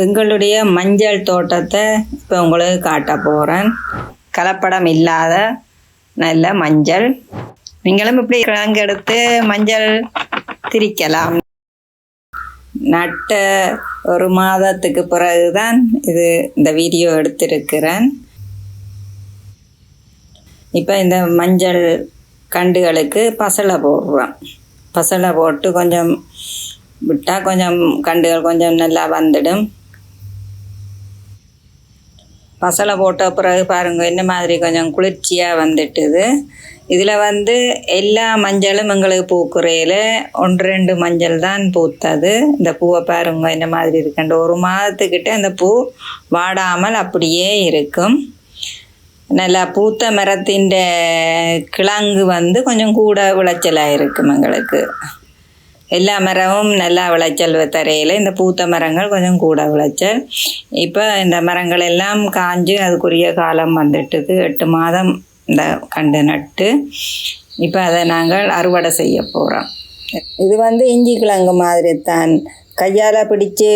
எங்களுடைய மஞ்சள் தோட்டத்தை இப்போ உங்களுக்கு காட்ட போகிறேன் கலப்படம் இல்லாத நல்ல மஞ்சள். நீங்களும் இப்படி கிழங்கு எடுத்து மஞ்சள் திரிக்கலாம். நட்ட ஒரு மாதத்துக்கு பிறகு தான் இது இந்த வீடியோ எடுத்திருக்கிறேன். இப்போ இந்த மஞ்சள் கண்டுகளுக்கு பசலை போடுறோம். பசலை போட்டு கொஞ்சம் விட்டால் கொஞ்சம் கண்டுகள் கொஞ்சம் நல்லா வந்துடும். பசலை போட்ட பிறகு பாருங்க என்ன மாதிரி கொஞ்சம் குளிர்ச்சியாக வந்துட்டுது. இதில் வந்து எல்லா மஞ்சளும் எங்களுக்கு பூக்குறையில் ஒன்று ரெண்டு மஞ்சள் தான் பூத்தது. இந்த பூவை பாருங்க என்ன மாதிரி இருக்குண்டு ஒரு மாதத்துக்கிட்ட இந்த பூ வாடாமல் அப்படியே இருக்கும். நல்லா பூத்த மரத்தின் கிழங்கு வந்து கொஞ்சம் கூட விளைச்சலாக இருக்கும் எங்களுக்கு. எல்லா மரமும் நல்லா விளைச்சல் தரையில் இந்த பூத்த மரங்கள் கொஞ்சம் கூட விளைச்சல். இப்போ இந்த மரங்கள் எல்லாம் காஞ்சு அதுக்குரிய காலம் வந்துட்டுக்கு எட்டு மாதம் இந்த கண்டு நட்டு இப்போ அதை நாங்கள் அறுவடை செய்ய போகிறோம் இது வந்து இஞ்சி கிழங்கு மாதிரி தான் கையால் பிடிச்சி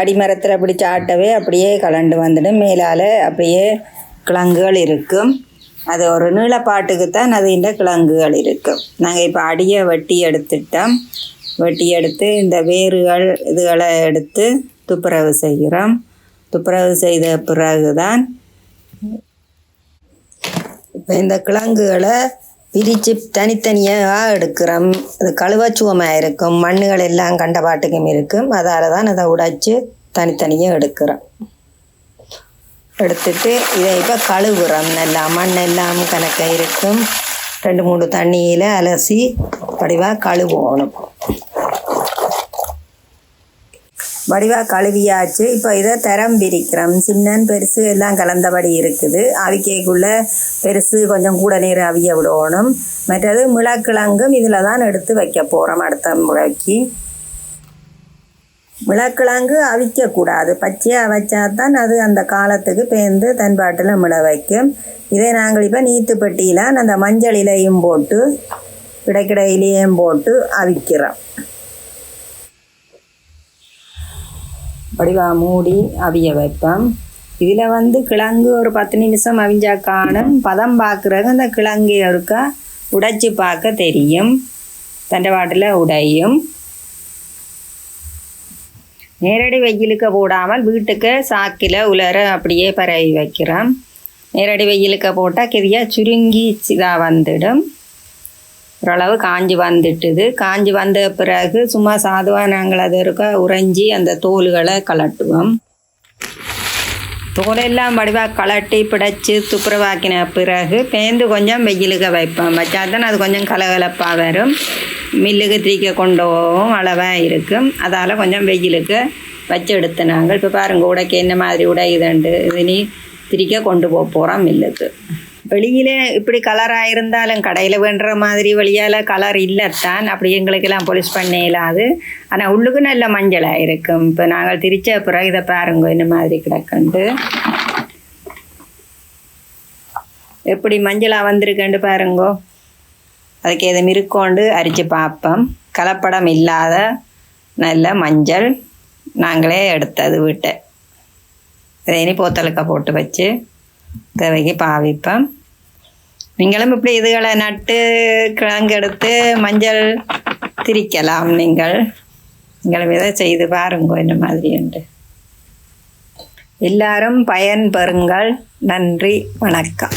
அடிமரத்தில் பிடிச்சி ஆட்டவே அப்படியே கலண்டு வந்துடும் மேலால் அப்படியே கிழங்குகள் இருக்கும். அது ஒரு நீளப்பாட்டுக்கு தான் அது இந்த கிழங்குகள் இருக்கும். நாங்கள் இப்போ அடியை வெட்டி எடுத்துட்டோம். வெட்டி எடுத்து இந்த வேர்கள் இதுகளை எடுத்து துப்புரவு செய்கிறோம். துப்புரவு செய்த பிறகு தான் இப்போ இந்த கிழங்குகளை பிரித்து தனித்தனியாக எடுக்கிறோம். அது கழுவச்சுவமாக இருக்கும். மண்ணுகள் எல்லாம் கண்ட பாட்டுக்கும் இருக்கும். அதால் தான் அதை உடைச்சி தனித்தனியாக எடுக்கிறோம். எடுத்துட்டு இதை இப்போ கழுவுறோம். நல்லா மண் எல்லாம் கணக்க இருக்கும். ரெண்டு மூணு தண்ணியில் அலசி படிவாக கழுவணும். வடிவாக கழுவியாச்சு. இப்போ இதை திறம் பிரிக்கிறோம் சின்னன் பெருசு எல்லாம் கலந்தபடி இருக்குது. அவிக்கைக்குள்ளே பெருசு கொஞ்சம் கூட நீர் அவிய விடணும். மற்றது மிளக்கிழங்கும் இதில் தான் எடுத்து வைக்க போகிறோம் அடுத்த முறைக்கு. மிளக்கிழங்கு அவிக்கக்கூடாது. பச்சையாக வச்சா தான் அது அந்த காலத்துக்கு பேர்ந்து தன்பாட்டில் மிள வைக்கும். இதை நாங்கள் இப்போ நீத்துப்பட்டியில் அந்த மஞ்சள் இலையும் போட்டு கிடைக்கிடையிலையும் போட்டு அவிக்கிறோம். வடிவா மூடி அவிய வைப்பேன் இதில் வந்து கிழங்கு ஒரு பத்து நிமிஷம் அவிஞ்சா காணும். பதம் பார்க்குறது அந்த கிழங்கு ஒருக்கா உடைச்சி பார்க்க தெரியும். தண்டவாட்டில் உடையும். நேரடி வெயிலுக்கு போடாமல் வீட்டுக்கு சாக்கில் உலர அப்படியே பரவி வைக்கிறோம். நேரடி வெயிலுக்கு போட்டால் கிரியாக சுருங்கி இதாக வந்துடும். ஓரளவு காஞ்சி வந்துட்டுது. காஞ்சி வந்த பிறகு சும்மா சாதுவாக நாங்கள் அதை இருக்க உறைஞ்சி அந்த தோல்களை கலட்டுவோம். தோலெல்லாம் வடிவாக கலட்டி பிடைச்சி துப்புரவாக்கின பிறகு பேந்து கொஞ்சம் வெயிலுக்கு வைப்போம். வச்சா தான் அது கொஞ்சம் கலகலப்பாக வரும். மில்லுக்கு திரிக்க கொண்டு போகும் அளவாக இருக்கும். அதால் கொஞ்சம் வெயிலுக்கு வச்சு எடுத்து நாங்கள். இப்போ பாருங்கள் உடைக்கு என்ன மாதிரி உடையுதுண்டு இது நீ திரிக்க கொண்டு போக போகிறோம் மில்லுக்கு. வெளியில் இப்படி கலராக இருந்தாலும் கடையில் வேண்டுற மாதிரி வெளியால் கலர் இல்லைத்தான். அப்படி எங்களுக்கெல்லாம் பொலிஸ் பண்ண இயலாது. ஆனால் உள்ளுக்கு நல்ல மஞ்சளாக இருக்கும். இப்போ நாங்கள் திரிச்ச பிறகு இதை பாருங்க இந்த மாதிரி கிடக்குண்டு. எப்படி மஞ்சளாக வந்திருக்குன்னு பாருங்கோ. அதுக்கு எதுவும் இருக்கோண்டு அரித்து பார்ப்போம். கலப்படம் இல்லாத நல்ல மஞ்சள் நாங்களே எடுத்தது வீட்டை. இதை இனி போத்தலுக்க போட்டு வச்சு தேவைக்கு பாவிப்போம். நீங்களும் இப்படி இதுகளை நட்டு கிழங்கு எடுத்து மஞ்சள் திரிக்கலாம் நீங்கள். நீங்களும் இதை செய்து பாருங்க இந்த மாதிரி உண்டு எல்லாரும் பயன்பெறுங்கள் நன்றி வணக்கம்.